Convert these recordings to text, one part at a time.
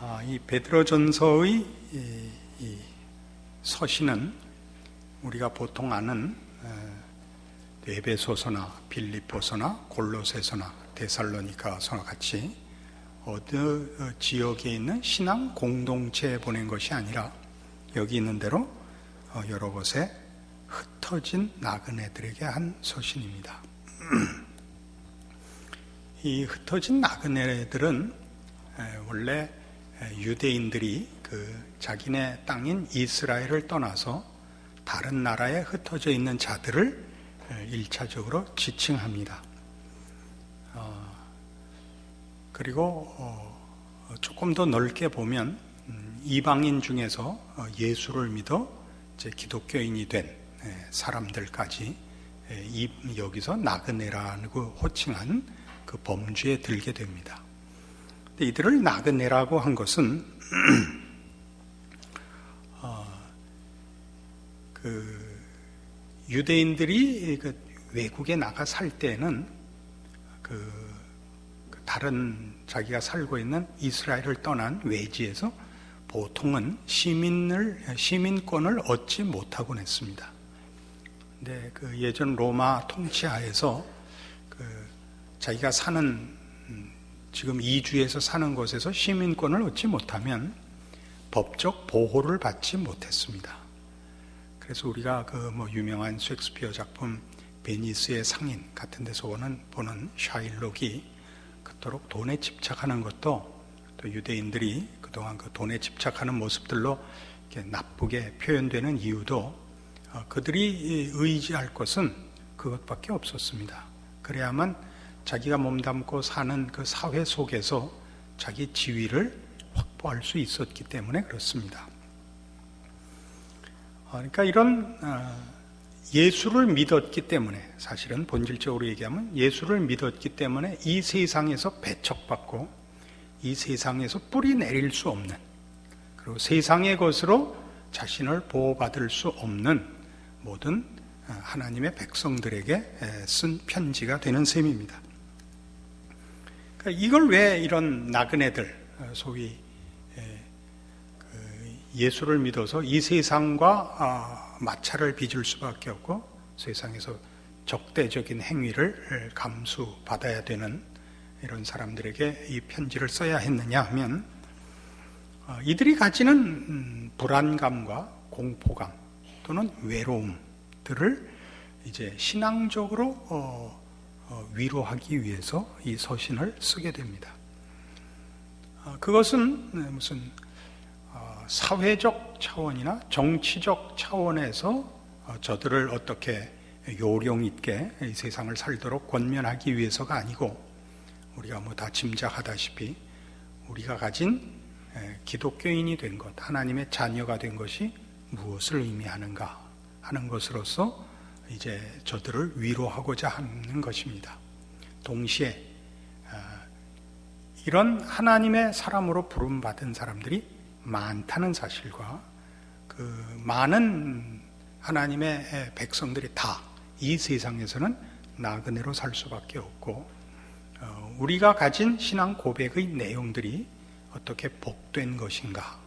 아, 이 베드로전서의 이, 이 서신은 우리가 보통 아는 에베소서나 빌립보서나 골로새서나 데살로니가서나 같이 어느 지역에 있는 신앙 공동체에 보낸 것이 아니라 여기 있는 대로 어, 여러 곳에 흩어진 나그네들에게 한 서신입니다. 이 흩어진 나그네들은 원래 유대인들이 그 자기네 땅인 이스라엘을 떠나서 다른 나라에 흩어져 있는 자들을 일차적으로 지칭합니다. 어, 그리고 어, 조금 더 넓게 보면 음, 이방인 중에서 어, 예수를 믿어 기독교인이 된 사람들까지 여기서 나그네라고 호칭한 그 범주에 들게 됩니다. 이들을 나그네라고 한 것은 어, 그 유대인들이 그 외국에 나가 살 때는 그, 그 다른 자기가 살고 있는 이스라엘을 떠난 외지에서 보통은 시민을 시민권을 얻지 못하곤 했습니다. 근데 그 예전 로마 통치하에서 그 자기가 사는 지금 이주에서 사는 곳에서 시민권을 얻지 못하면 법적 보호를 받지 못했습니다. 그래서 우리가 그 뭐 유명한 셰익스피어 작품 베니스의 상인 같은 데서 오는 보는 샤일록이 그토록 돈에 집착하는 것도 또 유대인들이 그동안 그 돈에 집착하는 모습들로 나쁘게 표현되는 이유도 어, 그들이 의지할 것은 그것밖에 없었습니다. 그래야만 자기가 몸담고 사는 그 사회 속에서 자기 지위를 확보할 수 있었기 때문에 그렇습니다. 어, 그러니까 이런 어, 예수를 믿었기 때문에 사실은 본질적으로 얘기하면 예수를 믿었기 때문에 이 세상에서 배척받고 이 세상에서 뿌리 내릴 수 없는 그리고 세상의 것으로 자신을 보호받을 수 없는 모든 어, 하나님의 백성들에게 쓴 편지가 되는 셈입니다. 이걸 왜 이런 나그네들, 어, 소위 그 예수를 믿어서 이 세상과 아, 마찰을 빚을 수밖에 없고 세상에서 적대적인 행위를 감수받아야 되는 이런 사람들에게 이 편지를 써야 했느냐 하면 어, 이들이 가지는 음, 불안감과 공포감 또는 외로움들을 이제 신앙적으로 어, 어, 위로하기 위해서 이 서신을 쓰게 됩니다. 어, 그것은 네, 무슨 어, 사회적 차원이나 정치적 차원에서 저들을 어떻게 요령 있게 이 세상을 살도록 권면하기 위해서가 아니고 우리가 뭐 다 짐작하다시피 우리가 가진 기독교인이 된 것, 하나님의 자녀가 된 것이 무엇을 의미하는가 하는 것으로서 이제 저들을 위로하고자 하는 것입니다. 동시에 아, 이런 하나님의 사람으로 부름받은 사람들이 많다는 사실과 그 많은 하나님의 백성들이 다 이 세상에서는 나그네로 살 수밖에 없고 어, 우리가 가진 신앙 고백의 내용들이 어떻게 복된 것인가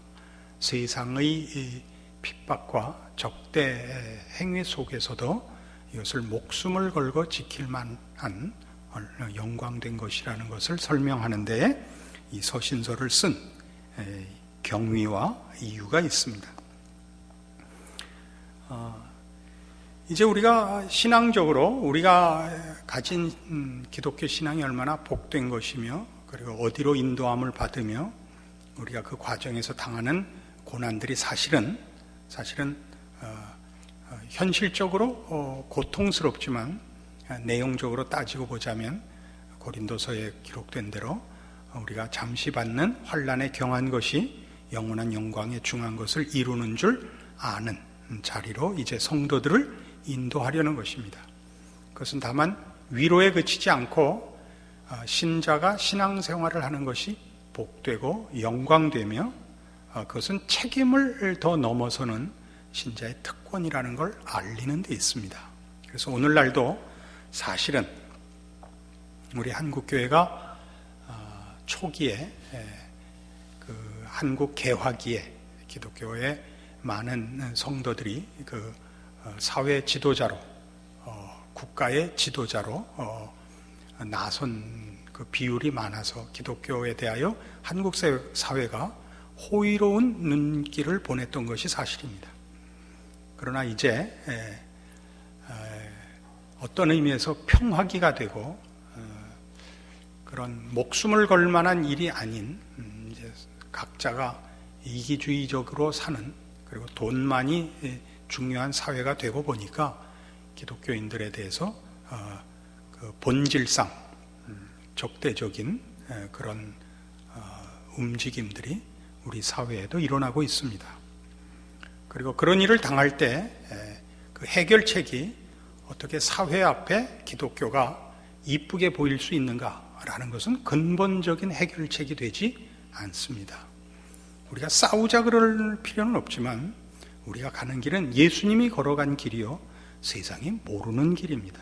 세상의 핍박과 적대 행위 속에서도 이것을 목숨을 걸고 지킬 만한 영광된 것이라는 것을 설명하는데 이 서신서를 쓴 경위와 이유가 있습니다. 어, 이제 우리가 신앙적으로 우리가 가진 음, 기독교 신앙이 얼마나 복된 것이며 그리고 어디로 인도함을 받으며 우리가 그 과정에서 당하는 고난들이 사실은 사실은 어, 어, 현실적으로 어, 고통스럽지만 내용적으로 따지고 보자면 고린도서에 기록된 대로 우리가 잠시 받는 환란에 경한 것이 영원한 영광에 중한 것을 이루는 줄 아는 자리로 이제 성도들을 인도하려는 것입니다. 그것은 다만 위로에 그치지 않고 어, 신자가 신앙생활을 하는 것이 복되고 영광되며 어, 그것은 책임을 더 넘어서는 신자의 특권이라는 걸 알리는 데 있습니다. 그래서 오늘날도 사실은 우리 한국교회가 어, 초기에 그 한국 개화기에 기독교의 많은 성도들이 그 사회 지도자로 국가의 지도자로 나선 그 비율이 많아서 기독교에 대하여 한국 사회가 호의로운 눈길을 보냈던 것이 사실입니다. 그러나 이제 어떤 의미에서 평화기가 되고 어, 그런 목숨을 걸 만한 일이 아닌 음, 각자가 이기주의적으로 사는 그리고 돈만이 중요한 사회가 되고 보니까 기독교인들에 대해서 어, 그 본질상 음, 적대적인 그런 어, 움직임들이 우리 사회에도 일어나고 있습니다. 그리고 그런 일을 당할 때 그 해결책이 어떻게 사회 앞에 기독교가 이쁘게 보일 수 있는가라는 것은 근본적인 해결책이 되지 않습니다. 우리가 싸우자 그럴 필요는 없지만 우리가 가는 길은 예수님이 걸어간 길이요 세상이 모르는 길입니다.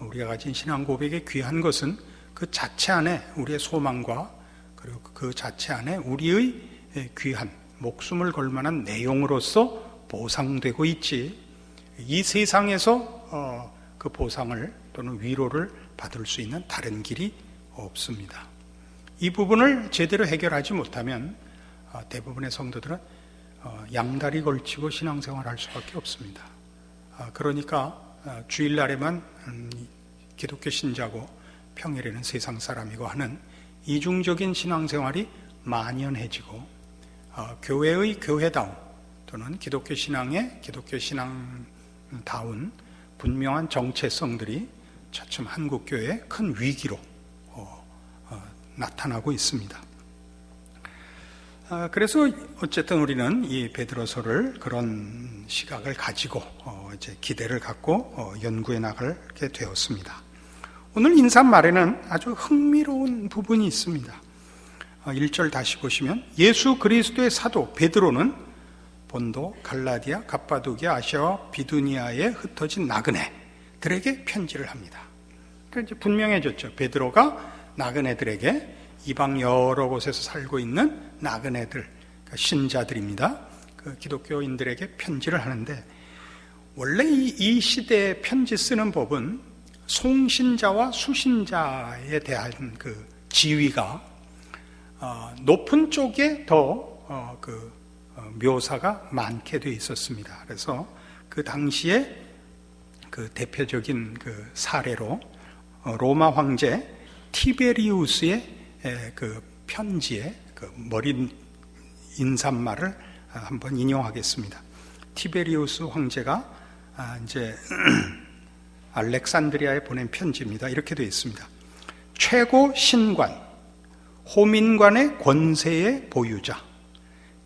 우리가 가진 신앙 고백의 귀한 것은 그 자체 안에 우리의 소망과 그리고 그 자체 안에 우리의 귀한 목숨을 걸 만한 내용으로서 보상되고 있지 이 세상에서 어, 그 보상을 또는 위로를 받을 수 있는 다른 길이 없습니다. 이 부분을 제대로 해결하지 못하면 어, 대부분의 성도들은 어, 양다리 걸치고 신앙생활 할 수밖에 없습니다. 그러니까 주일날에만 음, 기독교 신자고 평일에는 세상 사람이고 하는 이중적인 신앙생활이 만연해지고 어, 교회의 교회다움 또는 기독교 신앙의 기독교 신앙다운 분명한 정체성들이 차츰 한국 교회의 큰 위기로 어, 어, 나타나고 있습니다. 아, 그래서 어쨌든 우리는 이 베드로서를 그런 시각을 가지고 어, 이제 기대를 갖고 어, 연구해 나가게 되었습니다. 오늘 인사말에는 아주 흥미로운 부분이 있습니다. 1절 어, 다시 보시면 예수 그리스도의 사도 베드로는 본도, 갈라디아, 갑바도기아, 아시아와 비두니아에 흩어진 나그네들에게 편지를 합니다. 그러니까 분명해졌죠. 베드로가 나그네들에게 이방 여러 곳에서 살고 있는 나그네들, 그러니까 신자들입니다. 그 기독교인들에게 편지를 하는데 원래 이, 이 시대에 편지 쓰는 법은 송신자와 수신자에 대한 그 지위가 어, 높은 쪽에 더그 어, 어, 묘사가 많게 돼 있었습니다. 그래서 그 당시에 그 대표적인 그 사례로 로마 황제 티베리우스의 그 편지에 그 머리 인사말을 한번 인용하겠습니다. 티베리우스 황제가 아, 이제 알렉산드리아에 보낸 편지입니다. 이렇게 되어 있습니다. 최고 신관 호민관의 권세의 보유자,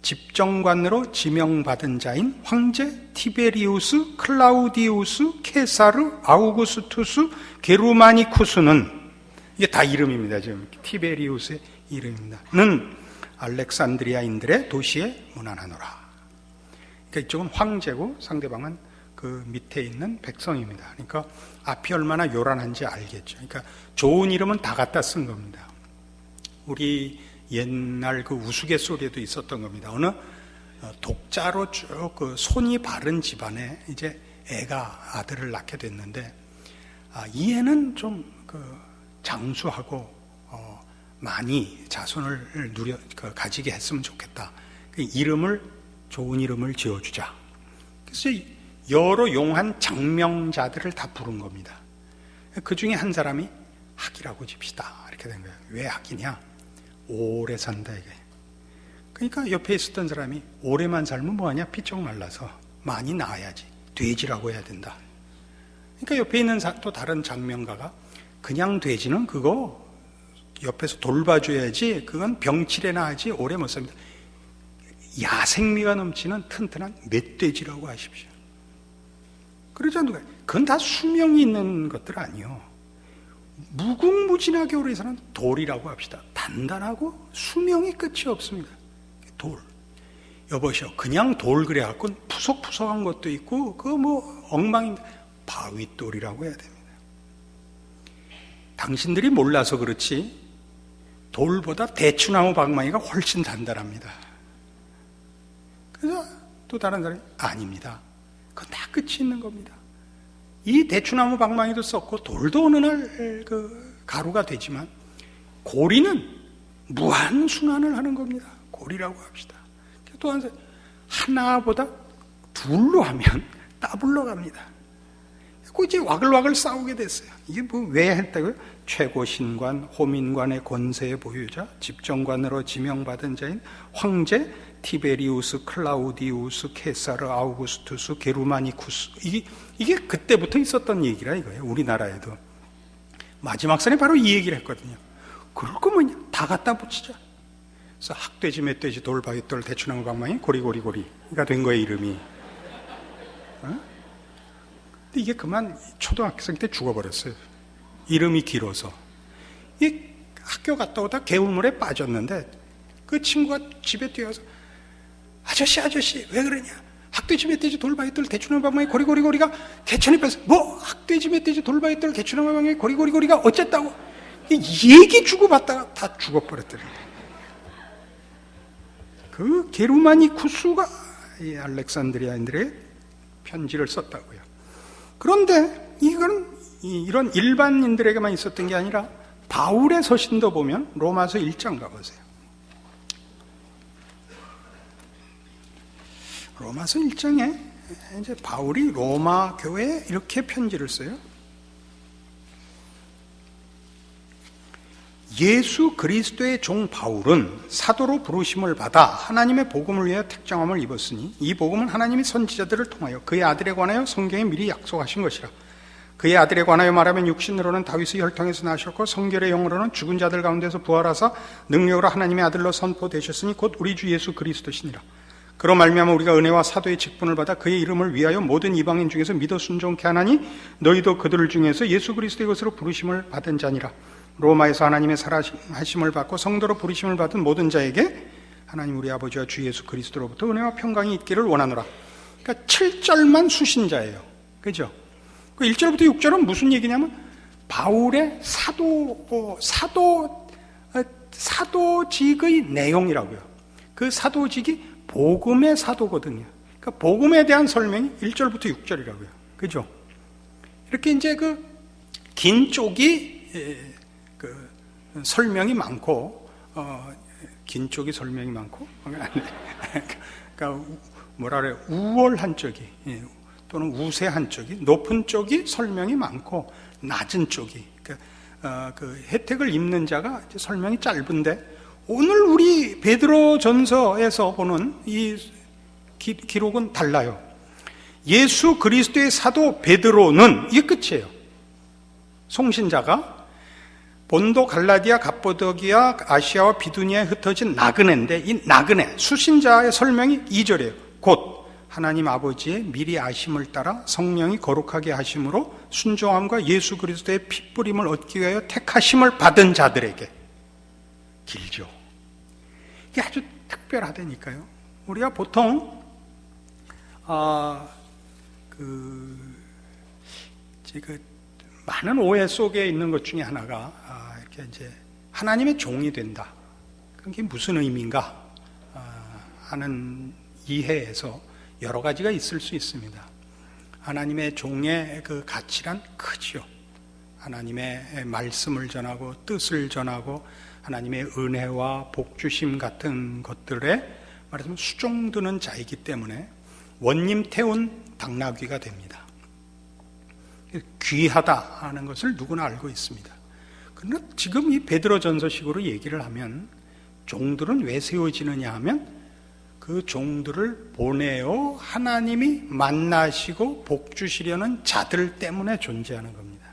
집정관으로 지명받은 자인 황제 티베리우스 클라우디우스 케사르 아우구스투스 게루마니쿠스는 이게 다 이름입니다. 지금 티베리우스의 이름입니다. 는 알렉산드리아인들의 도시에 문안하노라. 그러니까 이쪽은 황제고 상대방은 그 밑에 있는 백성입니다. 그러니까 앞이 얼마나 요란한지 알겠죠. 그러니까 좋은 이름은 다 갖다 쓴 겁니다. 우리 옛날 그 우스갯소리에도 있었던 겁니다. 어느 어, 독자로 쭉 그 손이 바른 집안에 이제 애가 아들을 낳게 됐는데 아, 이 애는 좀 그 장수하고 어, 많이 자손을 누려 그 가지게 했으면 좋겠다. 그 이름을 좋은 이름을 지어주자. 그래서 여러 용한 장명자들을 다 부른 겁니다. 그 중에 한 사람이 학이라고 집시다. 이렇게 된 거예요. 왜 학이냐? 오래 산다 이게. 그러니까 옆에 있었던 사람이 오래만 살면 뭐하냐? 피쩍 말라서 많이 나아야지. 돼지라고 해야 된다. 그러니까 옆에 있는 또 다른 장명가가 그냥 돼지는 그거 옆에서 돌봐줘야지 그건 병치레나 하지 오래 못 삽니다. 야생미가 넘치는 튼튼한 멧돼지라고 하십시오. 그러자 누가 그건 다 수명이 있는 것들 아니요. 무궁무진하게 오래 사는 돌이라고 합시다. 단단하고 수명이 끝이 없습니다. 돌. 여보시오, 그냥 돌 그래갖고 푸석푸석한 것도 있고, 그 뭐 엉망입니다. 바위돌이라고 해야 됩니다. 당신들이 몰라서 그렇지, 돌보다 대추나무 방망이가 훨씬 단단합니다. 그래서 또 다른 사람이 아닙니다. 그건 다 끝이 있는 겁니다. 이 대추나무 방망이도 썼고 돌도 어느 날 그 가루가 되지만 고리는 무한 순환을 하는 겁니다. 고리라고 합시다. 또한 하나보다 둘로 하면 따블러 갑니다. 그 이제 와글와글 싸우게 됐어요. 이게 뭐 왜 했다고요? 최고 신관, 호민관의 권세의 보유자, 집정관으로 지명받은 자인 황제 티베리우스, 클라우디우스, 케사르, 아우구스투스, 게루마니쿠스 이게, 이게 그때부터 있었던 얘기라 이거예요. 우리나라에도 마지막 선에 바로 이 얘기를 했거든요. 그럴 거면 다 갖다 붙이자. 그래서 학돼지, 멧돼지, 돌바위돌, 대추나무 방망이, 고리고리고리가 된 거예요 이름이. 어? 근데 이게 그만 초등학생 때 죽어버렸어요. 이름이 길어서. 이 학교 갔다 오다 개울물에 빠졌는데 그 친구가 집에 뛰어서 아저씨 아저씨 왜 그러냐? 학돼지 멧돼지 돌바위돌 대추나무 방망이 고리고리고리가 개천에 뺐어. 뭐? 학돼지 멧돼지 돌바위돌 개천나무 방망이 고리고리고리가 어쨌다고? 얘기 주고받다가 다 죽어버렸더니 그 게루마니쿠스가 이 알렉산드리아인들의 편지를 썼다고요. 그런데 이건 이런 일반인들에게만 있었던 게 아니라 바울의 서신도 보면 로마서 1장 가보세요. 로마서 1장에 이제 바울이 로마 교회에 이렇게 편지를 써요. 예수 그리스도의 종 바울은 사도로 부르심을 받아 하나님의 복음을 위하여 택정함을 입었으니 이 복음은 하나님이 선지자들을 통하여 그의 아들에 관하여 성경에 미리 약속하신 것이라. 그의 아들에 관하여 말하면 육신으로는 다윗의 혈통에서 나셨고 성결의 영으로는 죽은 자들 가운데서 부활하사 능력으로 하나님의 아들로 선포되셨으니 곧 우리 주 예수 그리스도시니라. 그로 말미암아 우리가 은혜와 사도의 직분을 받아 그의 이름을 위하여 모든 이방인 중에서 믿어 순종케 하나니 너희도 그들 중에서 예수 그리스도의 것으로 부르심을 받은 자니라. 로마에서 하나님의 살아하심을 받고 성도로 부르심을 받은 모든 자에게 하나님 우리 아버지와 주 예수 그리스도로부터 은혜와 평강이 있기를 원하노라. 그러니까 7절만 수신자예요. 그죠? 그 1절부터 6절은 무슨 얘기냐면 바울의 사도 어, 사도 어, 사도직의 내용이라고요. 그 사도직이 복음의 사도거든요. 그러니까 복음에 대한 설명이 1절부터 6절이라고요. 그죠? 이렇게 이제 그 긴 쪽이 그 설명이 많고 어, 긴 쪽이 설명이 많고 그러니까 뭐라 그래 우월한 쪽이 예, 또는 우세한 쪽이 높은 쪽이 설명이 많고 낮은 쪽이 그, 어, 그 혜택을 입는 자가 설명이 짧은데 오늘 우리 베드로 전서에서 보는 이 기, 기록은 달라요. 예수 그리스도의 사도 베드로는 이게 끝이에요. 송신자가 본도 갈라디아 갑보도기아 아시아와 비두니아에 흩어진 나그네인데 이 나그네 수신자의 설명이 2절이에요. 곧 하나님 아버지의 미리 아심을 따라 성령이 거룩하게 하심으로 순종함과 예수 그리스도의 핏부림을 얻기 위하여 택하심을 받은 자들에게 길죠. 이게 아주 특별하다니까요. 우리가 보통 아, 그 제가 많은 오해 속에 있는 것 중에 하나가 아, 이렇게 이제 하나님의 종이 된다. 그게 무슨 의미인가 아, 하는 이해에서 여러 가지가 있을 수 있습니다. 하나님의 종의 그 가치란 크지요. 하나님의 말씀을 전하고 뜻을 전하고 하나님의 은혜와 복주심 같은 것들에 말하자면 수종드는 자이기 때문에 원님 태운 당나귀가 됩니다. 귀하다 하는 것을 누구나 알고 있습니다. 그러나 지금 이 베드로 전서식으로 얘기를 하면 종들은 왜 세워지느냐 하면 그 종들을 보내어 하나님이 만나시고 복 주시려는 자들 때문에 존재하는 겁니다.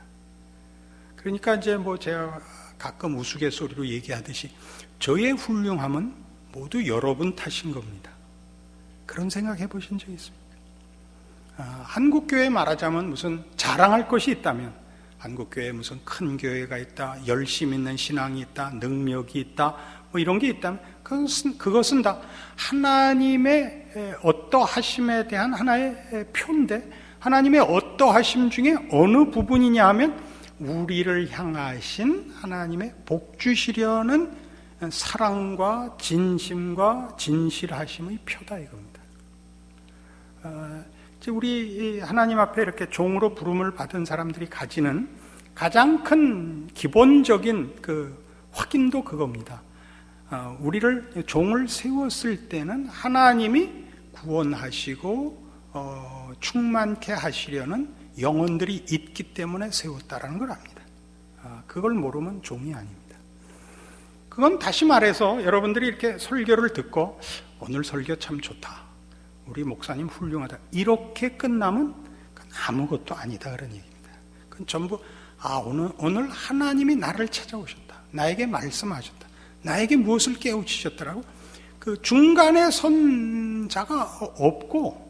그러니까 이제 뭐 제가 가끔 우스갯소리로 얘기하듯이 저의 훌륭함은 모두 여러분 탓인 겁니다. 그런 생각 해 보신 적 있습니까? 아, 한국 교회 말하자면 무슨 자랑할 것이 있다면 한국 교회에 무슨 큰 교회가 있다, 열심 있는 신앙이 있다, 능력이 있다, 뭐 이런 게 있다면 그것은 그것은 다 하나님의 어떠하심에 대한 하나의 표인데 하나님의 어떠하심 중에 어느 부분이냐 하면 우리를 향하신 하나님의 복 주시려는 사랑과 진심과 진실하심의 표다 이겁니다. 어, 우리 하나님 앞에 이렇게 종으로 부름을 받은 사람들이 가지는 가장 큰 기본적인 그 확인도 그겁니다. 어, 우리를 종을 세웠을 때는 하나님이 구원하시고 어, 충만케 하시려는 영혼들이 있기 때문에 세웠다라는 걸 압니다. 아, 그걸 모르면 종이 아닙니다. 그건 다시 말해서 여러분들이 이렇게 설교를 듣고 오늘 설교 참 좋다. 우리 목사님 훌륭하다. 이렇게 끝나면 아무것도 아니다 그런 얘기입니다. 그건 전부 아 오늘 오늘 하나님이 나를 찾아오셨다. 나에게 말씀하셨다. 나에게 무엇을 깨우치셨더라고. 그 중간에 선 자가 없고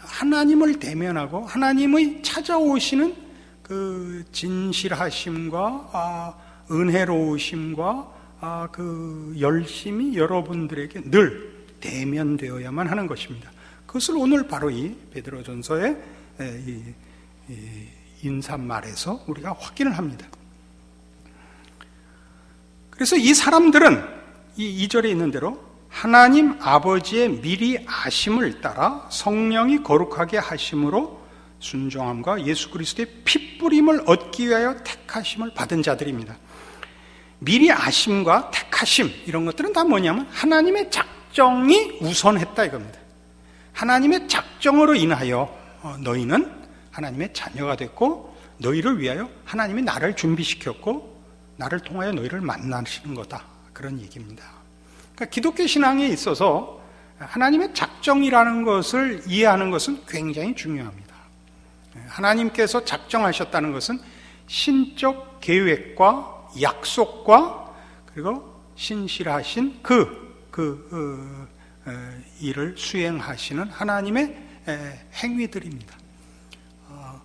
하나님을 대면하고 하나님의 찾아오시는 그 진실하심과 아, 은혜로우심과 아, 그 열심이 여러분들에게 늘 대면되어야만 하는 것입니다. 그것을 오늘 바로 이 베드로전서의 이, 이 인사말에서 우리가 확인을 합니다. 그래서 이 사람들은 이 2절에 있는 대로 하나님 아버지의 미리 아심을 따라 성령이 거룩하게 하심으로 순종함과 예수 그리스도의 핏부림을 얻기 위하여 택하심을 받은 자들입니다. 미리 아심과 택하심 이런 것들은 다 뭐냐면 하나님의 작정이 우선했다 이겁니다. 하나님의 작정으로 인하여 어, 너희는 하나님의 자녀가 됐고 너희를 위하여 하나님이 나를 준비시켰고 나를 통하여 너희를 만나시는 거다 그런 얘기입니다. 그러니까 기독교 신앙에 있어서 하나님의 작정이라는 것을 이해하는 것은 굉장히 중요합니다. 하나님께서 작정하셨다는 것은 신적 계획과 약속과 그리고 신실하신 그, 그, 어, 일을 수행하시는 하나님의 행위들입니다. 어,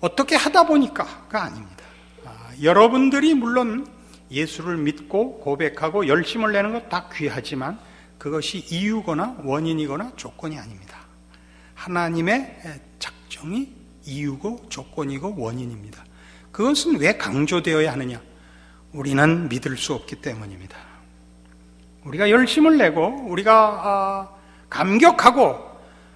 어떻게 하다 보니까가 아닙니다. 아, 여러분들이 물론 예수를 믿고 고백하고 열심을 내는 것 다 귀하지만 그것이 이유거나 원인이거나 조건이 아닙니다. 하나님의 작정이 이유고 조건이고 원인입니다. 그것은 왜 강조되어야 하느냐? 우리는 믿을 수 없기 때문입니다. 우리가 열심을 내고 우리가 아, 감격하고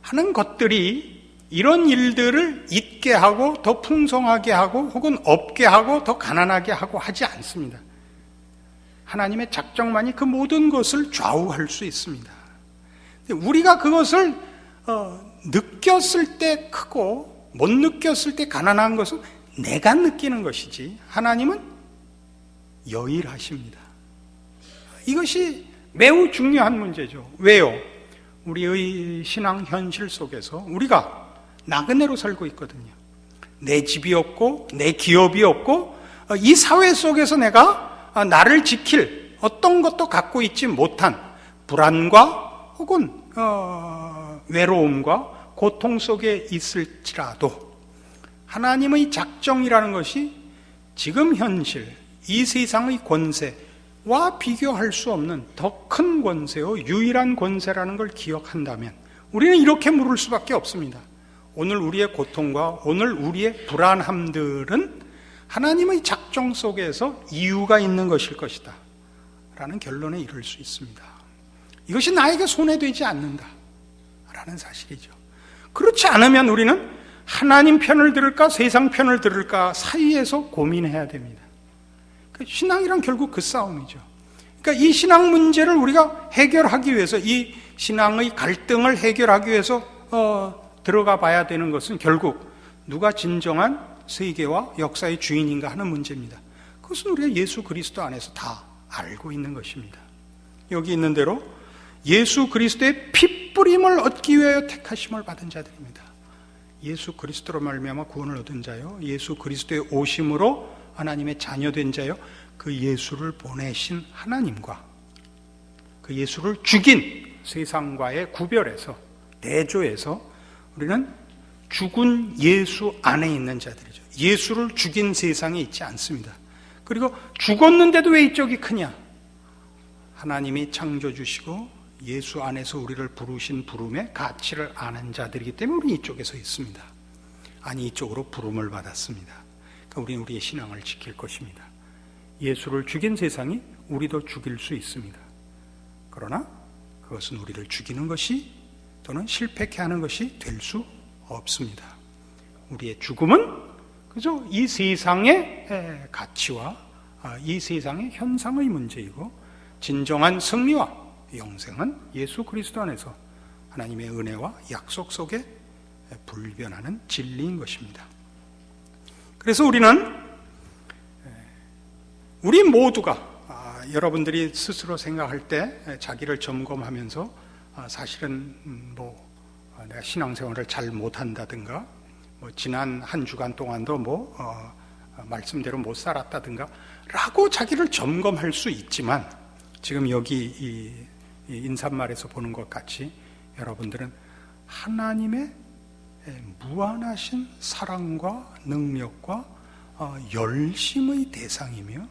하는 것들이 이런 일들을 잊게 하고 더 풍성하게 하고 혹은 없게 하고 더 가난하게 하고 하지 않습니다. 하나님의 작정만이 그 모든 것을 좌우할 수 있습니다. 우리가 그것을 어, 느꼈을 때 크고 못 느꼈을 때 가난한 것은 내가 느끼는 것이지 하나님은 여일하십니다. 이것이 매우 중요한 문제죠. 왜요? 우리의 신앙 현실 속에서 우리가 나그네로 살고 있거든요. 내 집이 없고 내 기업이 없고 어, 이 사회 속에서 내가 아, 나를 지킬 어떤 것도 갖고 있지 못한 불안과 혹은 어, 외로움과 고통 속에 있을지라도 하나님의 작정이라는 것이 지금 현실, 이 세상의 권세와 비교할 수 없는 더 큰 권세요, 유일한 권세라는 걸 기억한다면 우리는 이렇게 물을 수밖에 없습니다. 오늘 우리의 고통과 오늘 우리의 불안함들은 하나님의 작 정 속에서 이유가 있는 것일 것이다. 라는 결론에 이를 수 있습니다. 이것이 나에게 손해되지 않는다. 라는 사실이죠. 그렇지 않으면 우리는 하나님 편을 들을까 세상 편을 들을까 사이에서 고민해야 됩니다. 그 신앙이란 결국 그 싸움이죠. 그러니까 이 신앙 문제를 우리가 해결하기 위해서 이 신앙의 갈등을 해결하기 위해서 어, 들어가 봐야 되는 것은 결국 누가 진정한 세계와 역사의 주인인가 하는 문제입니다. 그것은 우리가 예수 그리스도 안에서 다 알고 있는 것입니다. 여기 있는 대로 예수 그리스도의 핏뿌림을 얻기 위하여 택하심을 받은 자들입니다. 예수 그리스도로 말미암아 구원을 얻은 자요. 예수 그리스도의 오심으로 하나님의 자녀된 자요. 그 예수를 보내신 하나님과 그 예수를 죽인 세상과의 구별에서 대조해서 우리는 죽은 예수 안에 있는 자들이죠. 예수를 죽인 세상에 있지 않습니다. 그리고 죽었는데도 왜 이쪽이 크냐? 하나님이 창조주시고 예수 안에서 우리를 부르신 부름의 가치를 아는 자들이기 때문에 우리 이쪽에 서 있습니다. 아니 이쪽으로 부름을 받았습니다. 그러니까 우리는 우리의 신앙을 지킬 것입니다. 예수를 죽인 세상이 우리도 죽일 수 있습니다. 그러나 그것은 우리를 죽이는 것이 또는 실패케 하는 것이 될 수 없습니다. 우리의 죽음은 그죠? 이 세상의 가치와 아, 이 세상의 현상의 문제이고 진정한 승리와 영생은 예수 그리스도 안에서 하나님의 은혜와 약속 속에 불변하는 진리인 것입니다. 그래서 우리는 우리 모두가 아, 여러분들이 스스로 생각할 때 자기를 점검하면서 아, 사실은 음, 뭐 아, 내가 신앙생활을 잘 못한다든가 뭐 지난 한 주간 동안도 뭐 어, 말씀대로 못 살았다든가 라고 자기를 점검할 수 있지만 지금 여기 이, 이 인사말에서 보는 것 같이 여러분들은 하나님의 무한하신 사랑과 능력과 어, 열심의 대상이며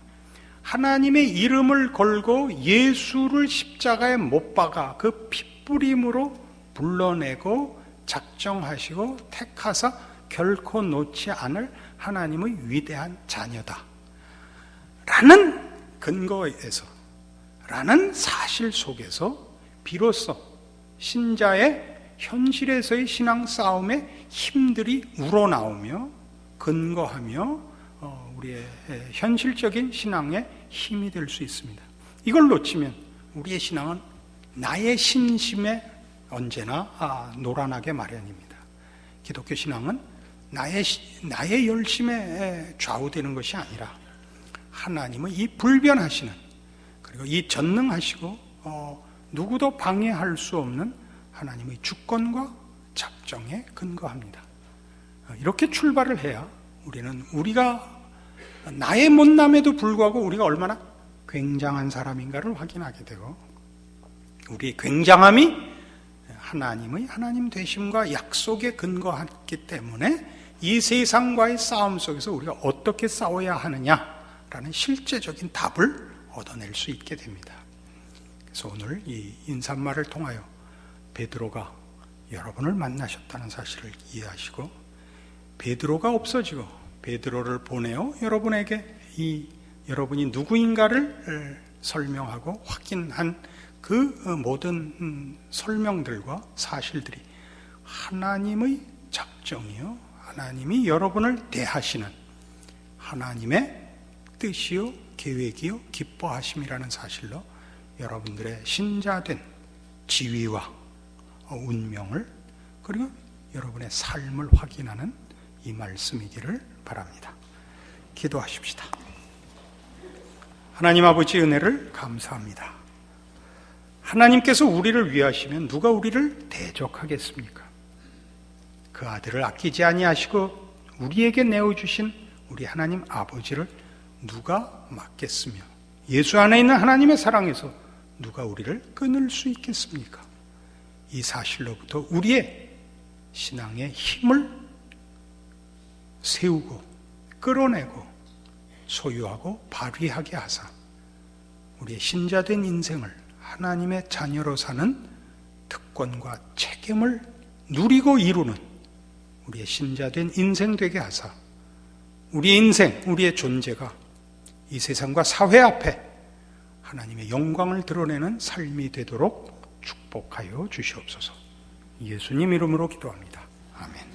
하나님의 이름을 걸고 예수를 십자가에 못 박아 그 핏부림으로 불러내고 작정하시고 택하사 결코 놓지 않을 하나님의 위대한 자녀다. 라는 근거에서, 라는 사실 속에서 비로소 신자의 현실에서의 신앙 싸움에 힘들이 우러나오며 근거하며 어, 우리의 현실적인 신앙의 힘이 될 수 있습니다. 이걸 놓치면 우리의 신앙은 나의 신심에 언제나 아, 노란하게 마련입니다. 기독교 신앙은 나의, 나의 열심에 좌우되는 것이 아니라 하나님의 이 불변하시는 그리고 이 전능하시고 어, 누구도 방해할 수 없는 하나님의 주권과 작정에 근거합니다. 어, 이렇게 출발을 해야 우리는 우리가 나의 못남에도 불구하고 우리가 얼마나 굉장한 사람인가를 확인하게 되고 우리의 굉장함이 하나님의 하나님 되심과 약속에 근거했기 때문에 이 세상과의 싸움 속에서 우리가 어떻게 싸워야 하느냐라는 실제적인 답을 얻어낼 수 있게 됩니다. 그래서 오늘 이 인사말을 통하여 베드로가 여러분을 만나셨다는 사실을 이해하시고 베드로가 없어지고 베드로를 보내어 여러분에게 이 여러분이 누구인가를 설명하고 확인한 그 모든 음, 설명들과 사실들이 하나님의 작정이요 하나님이 여러분을 대하시는 하나님의 뜻이요 계획이요 기뻐하심이라는 사실로 여러분들의 신자된 지위와 운명을 그리고 여러분의 삶을 확인하는 이 말씀이기를 바랍니다. 기도하십시다. 하나님 아버지 은혜를 감사합니다. 하나님께서 우리를 위하시면 누가 우리를 대적하겠습니까? 그 아들을 아끼지 아니하시고 우리에게 내어 주신 우리 하나님 아버지를 누가 막겠으며 예수 안에 있는 하나님의 사랑에서 누가 우리를 끊을 수 있겠습니까? 이 사실로부터 우리의 신앙의 힘을 세우고 끌어내고 소유하고 발휘하게 하사 우리의 신자된 인생을 하나님의 자녀로 사는 특권과 책임을 누리고 이루는 우리의 신자된 인생 되게 하사 우리의 인생, 우리의 존재가 이 세상과 사회 앞에 하나님의 영광을 드러내는 삶이 되도록 축복하여 주시옵소서. 예수님 이름으로 기도합니다. 아멘.